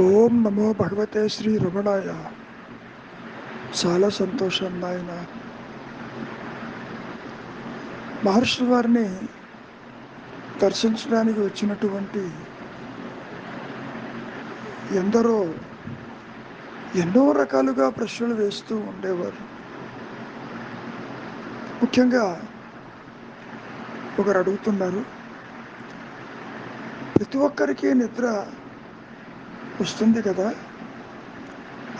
ఓం నమో భగవతే శ్రీ రమణాయ. చాలా సంతోషం నాయన. మహర్షి వారిని దర్శించడానికి వచ్చినటువంటి ఎందరో ఎన్నో రకాలుగా ప్రశ్నలు వేస్తూ ఉండేవారు. ముఖ్యంగా ఒకరు అడుగుతున్నారు ప్రతి ఒక్కరికి నిద్ర వస్తుంది కదా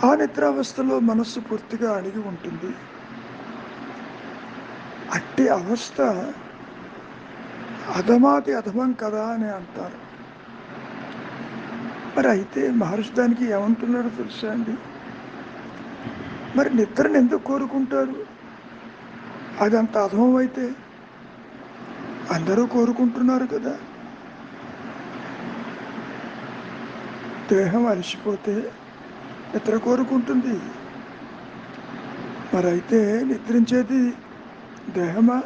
ఆ నిద్రావస్థలో మనస్సు పూర్తిగా అణిగి ఉంటుంది. అట్టి అవస్థ అధమాతి అధమం కదా అని అంటారు. మరి అయితే మహర్షి దానికి ఏమంటున్నారో తెలుసా అండి? మరి నిద్రను ఎందుకు కోరుకుంటారు? అది అంత అధమం అయితే అందరూ కోరుకుంటున్నారు కదా. దేహం అలసిపోతే నిద్ర కోరుకుంటుంది? మరి అయితే నిద్రించేది దేహమా?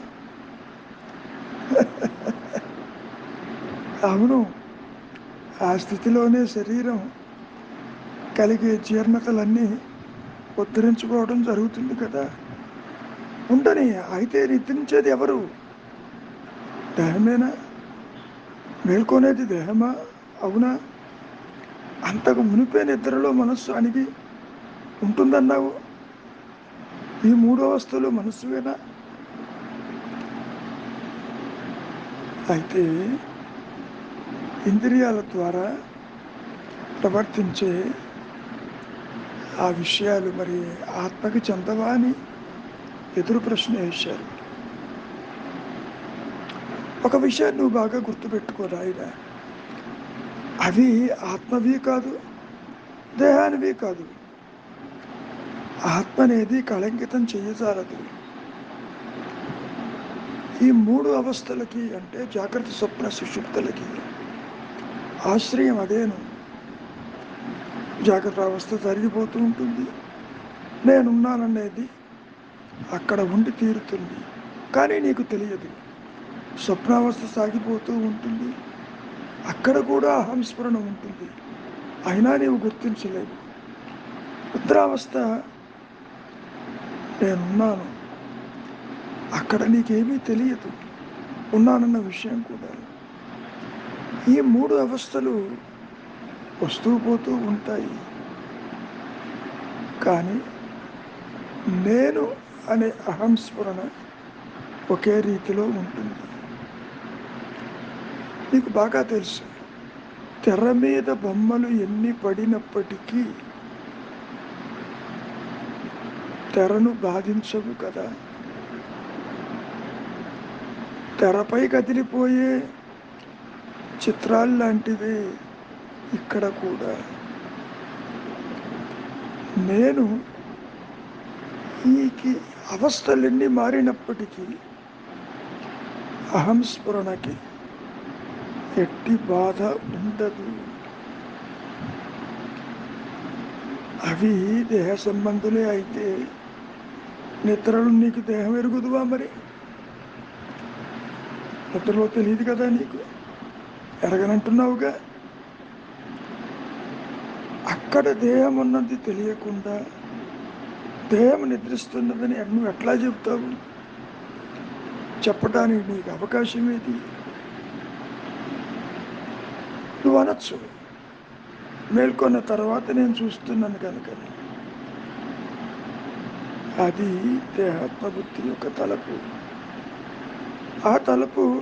అవును ఆ స్థితిలోనే శరీరం కలిగే జీర్ణతలన్నీ ఉద్ధరించుకోవడం జరుగుతుంది కదా? ఉండని అయితే నిద్రించేది ఎవరు? దేహమేనా? మేల్కొనేది దేహమా? అవునా? అంతకు మునిపే నిద్రలో మనస్సు అణిగి ఉంటుందన్నావు. ఈ మూడో వస్తువులు మనస్సువేనా అయితే ఇంద్రియాల ద్వారా ప్రవర్తించే ఆ విషయాలు మరి ఆత్మకి చెందవా అని ఎదురు ప్రశ్న వేశారు. ఒక విషయాన్ని నువ్వు బాగా గుర్తుపెట్టుకో రాయిరా. అవి ఆత్మవి కాదు దేహానివి కాదు. ఆత్మ అనేది కళంకితం చేయజాలదు ఈ మూడు అవస్థలకి అంటే జాగ్రత్త స్వప్న సుషుప్తులకి ఆశ్రయం అదేను. జాగ్రత్త అవస్థ జరిగిపోతూ ఉంటుంది. నేనున్నాననేది అక్కడ ఉండి తీరుతుంది. కానీ నీకు తెలియదు. స్వప్నావస్థ సాగిపోతూ ఉంటుంది. అక్కడ కూడా అహంస్మరణ ఉంటుంది. అయినా నీవు గుర్తించలేవు. నిద్రావస్థ నేనున్నాను. అక్కడ నీకేమీ తెలియదు. ఉన్నానన్న విషయం కూడా. ఈ మూడు అవస్థలు వస్తూ పోతూ ఉంటాయి. కానీ నేను అనే అహంస్మరణ ఒకే రీతిలో ఉంటుంది. నీకు బాగా తెలుసు. తెర మీద బొమ్మలు ఎన్ని పడినప్పటికీ తెరను బాధించవు కదా. తెరపై కదిలిపోయే చిత్రాలు లాంటివే ఇక్కడ కూడా. నేను ఈకి అవస్థలన్నీ మారినప్పటికీ అహంస్ఫురణకి ఎట్టి బాధ ఉండదు. అవి దేహ సంబంధులే అయితే నిద్రలు నీకు దేహం ఎరుగుదువా మరి? నిద్రలో తెలియదు కదా నీకు? ఎరగనంటున్నావుగా? అక్కడ దేహం ఉన్నది తెలియకుండా దేహం నిద్రిస్తున్నదని నువ్వు ఎట్లా చెప్తావు చెప్పడానికి నీకు అవకాశం ఏది? నువ్వు అనొచ్చు మేల్కొన్న తర్వాత నేను చూస్తున్నాను కనుక. అది దేహాత్మబుద్ధి యొక్క తలపు. ఆ తలపు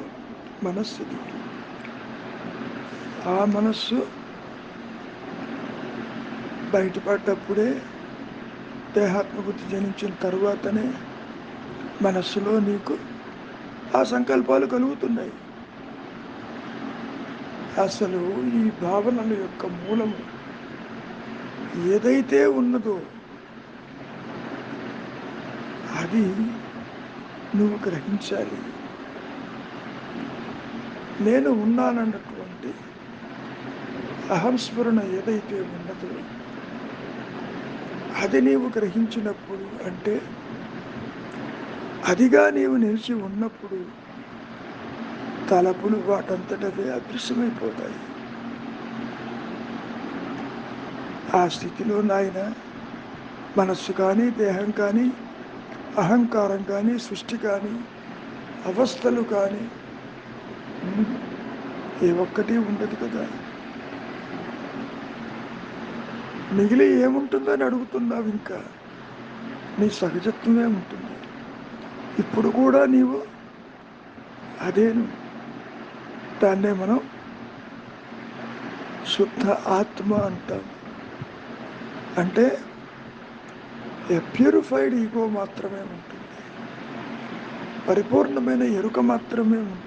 మనస్సుది. ఆ మనస్సు బయటపడ్డప్పుడే దేహాత్మబుద్ధి జనించిన తరువాతనే మనస్సులో నీకు ఆ సంకల్పాలు కలుగుతున్నాయి. అసలు ఈ భావనల యొక్క మూలం ఏదైతే ఉన్నదో అది నువ్వు గ్రహించాలి. నేను ఉన్నానన్నటువంటి అహంస్మరణ ఏదైతే ఉన్నదో అది నీవు గ్రహించినప్పుడు అంటే అదిగా నీవు నిలిచి ఉన్నప్పుడు తలపులు వాటంతటవే అదృశ్యమైపోతాయి. ఆ స్థితిలో నాయన మనస్సు కానీ దేహం కానీ అహంకారం కానీ సృష్టి కానీ అవస్థలు కానీ ఏ ఒక్కటి ఉండదు కదా. మిగిలి ఏముంటుందని అడుగుతున్నావు ఇంకా? నీ సహజత్వమే ఉంటుంది. ఇప్పుడు కూడా నీవు అదేను. దాన్నే మనం శుద్ధ ఆత్మ అంటాం. అంటే ఏ ప్యూరిఫైడ్ ఈగో మాత్రమే ఉంటుంది. పరిపూర్ణమైన ఎరుక మాత్రమే ఉంటుంది.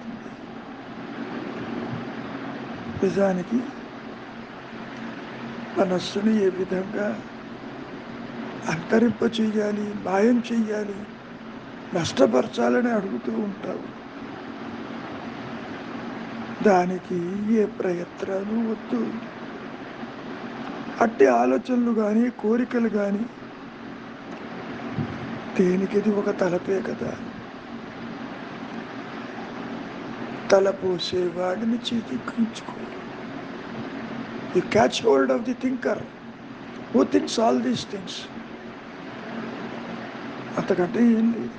నిజానికి మనస్సుని ఏ విధంగా అంతరింప చేయాలి మాయం చెయ్యాలి నష్టపరచాలని అడుగుతూ ఉంటావు. దానికి ఏ ప్రయత్నాలు వద్దు. అట్టి ఆలోచనలు కానీ కోరికలు కానీ దేనికిది ఒక తలపే కదా? తలపోసే వాడిని చేతిక్కించుకో you catch hold of the thinker who things all these things అంతకంటే ఏం లేదు.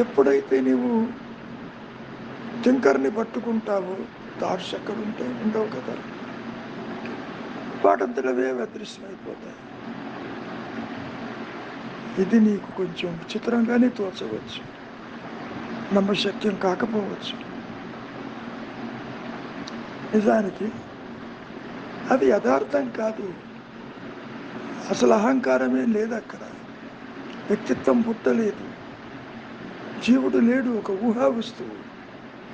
ఎప్పుడైతే నీవు థింకర్ని పట్టుకుంటావు థాట్స్ ఎక్కడ ఉంటాయి ఉండవు కదా. వాటంతలవే అదృశ్యమైపోతాయి ఇది నీకు కొంచెం విచిత్రంగానే తోచవచ్చు. నమ్మశక్యం కాకపోవచ్చు. నిజానికి అది యథార్థం కాదు. అసలు అహంకారమే లేదు అక్కడ. వ్యక్తిత్వం పుట్టలేదు. జీవుడు లేడు ఒక ఊహా వస్తువు.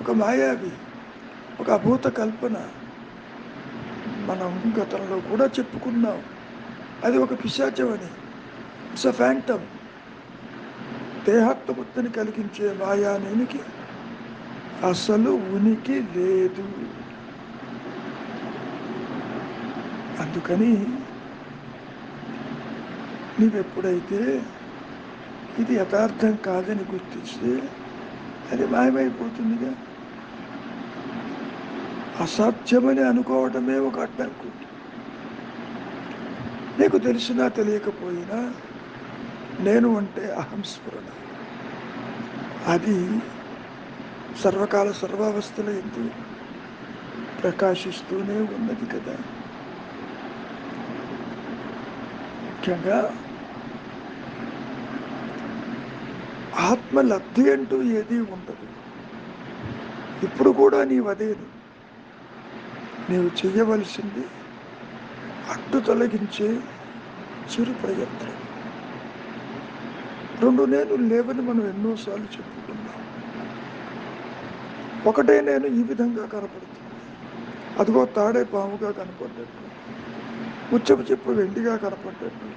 ఒక మాయావి ఒక అభూత కల్పన. మనం గతంలో కూడా చెప్పుకున్నాం. అది ఒక పిశాచం అని ఇట్స్ అ ఫ్యాంటమ్. దేహాత్మబుద్ధిని కలిగించే మాయానేనికి అసలు ఉనికి లేదు. అందుకని నీవెప్పుడైతే ఇది యథార్థం కాదని గుర్తిస్తే అది మాయమైపోతుందిగా. అసాధ్యమని అనుకోవటమే ఒక అడ్డంకు. నీకు తెలిసినా తెలియకపోయినా నేను అంటే అహంస్ఫురణ అది సర్వకాల సర్వావస్థల ఎందు ప్రకాశిస్తూనే ఉన్నది కదా. ముఖ్యంగా ఆత్మలబ్ధి అంటూ ఏదీ ఉండదు. ఇప్పుడు కూడా నీవు నీవు చెయ్యవలసింది అడ్డు తొలగించే చిరు ప్రయత్నం. రెండు నేను లేవని మనం ఎన్నోసార్లు చెప్పుకున్నాం ఒకటే నేను ఈ విధంగా కనపడుతుంది. అదిగో తాడే పాముగా కనపడ్డట్టు. ముచ్చపు చెప్పు వెండిగా కనపడ్డట్టు.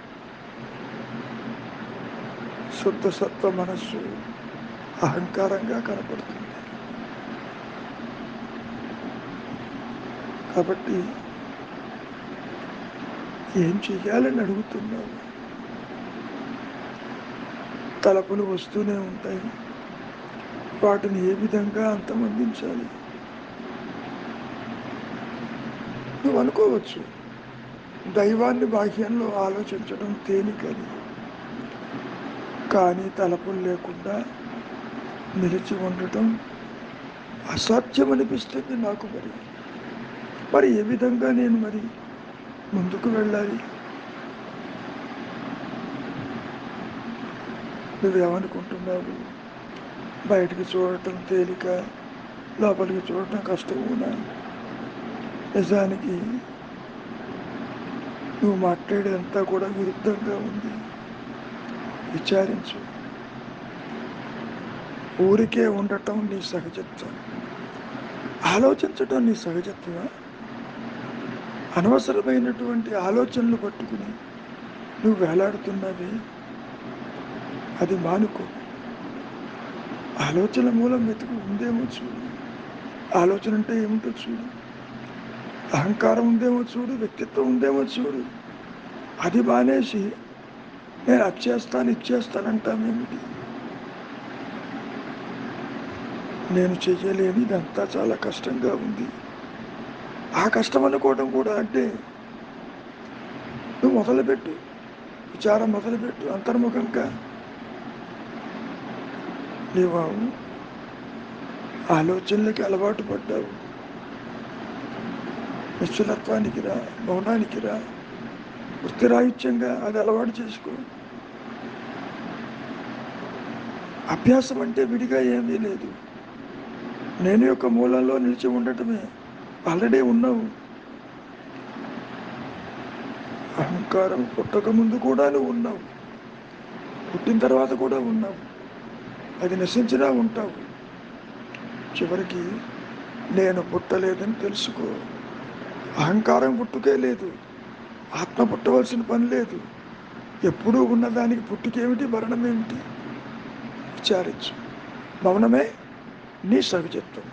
శుద్ధ సత్వ మనస్సు అహంకారంగా కనపడుతుంది. కాబట్టి ఏం చెయ్యాలని అడుగుతున్నావు? తలపులు వస్తూనే ఉంటాయి. వాటిని ఏ విధంగా అంతమందించాలి? నువ్వు అనుకోవచ్చు దైవాన్ని బాహ్యంలో ఆలోచించడం తేలికని. కానీ తలపులు లేకుండా నిలిచి ఉండటం అసాధ్యం అనిపిస్తుంది నాకు మరి. మరి ఏ విధంగా నేను మరి ముందుకు వెళ్ళాలి? నువ్వేమనుకుంటున్నావు? బయటికి చూడటం తేలిక లోపలికి చూడటం కష్టమునా? నిజానికి నువ్వు మాట్లాడేదంతా కూడా విరుద్ధంగా ఉంది. విచారించు. ఊరికే ఉండటం నీ సహజత్వం. ఆలోచించటం నీ సహజత్వమా? అనవసరమైనటువంటి ఆలోచనలు పట్టుకుని నువ్వు వేలాడుతున్నవి అది మానుకో. ఆలోచన మూలం వెతుకు ఉందేమో చూడు. ఆలోచన అంటే ఏమిటో చూడు. అహంకారం ఉందేమో చూడు. వ్యక్తిత్వం ఉందేమో చూడు. అది మానేసి నేను అది చేస్తాను ఇచ్చేస్తానంటామేమిటి నేను చేయలేని ఇదంతా చాలా కష్టంగా ఉంది. ఆ కష్టం అనుకోవడం కూడా అంటే నువ్వు మొదలుపెట్టు. విచారం మొదలుపెట్టు. అంతర్ముఖంగా నీవు ఆలోచనలకి అలవాటు పడ్డావు. నిశ్చలత్వానికి రా మౌనానికి రా. వృత్తిరాహిత్యంగా అది అలవాటు చేసుకో. అభ్యాసం అంటే విడిగా ఏమీ లేదు. నేను యొక్క మూలంలో నిలిచి ఉండటమే ఆల్రెడీ ఉన్నావు. అహంకారం పుట్టక ముందు కూడా నువ్వు ఉన్నావు. పుట్టిన తర్వాత కూడా ఉన్నావు. అది నశించినా ఉంటావు. చివరికి నేను పుట్టలేదని తెలుసుకో. అహంకారం పుట్టుకే లేదు. ఆత్మ పుట్టవలసిన పని లేదు. ఎప్పుడూ ఉన్నదానికి పుట్టుకేమిటి మరణమేమిటి విచారించు. మౌనమే నీ సహజత్వం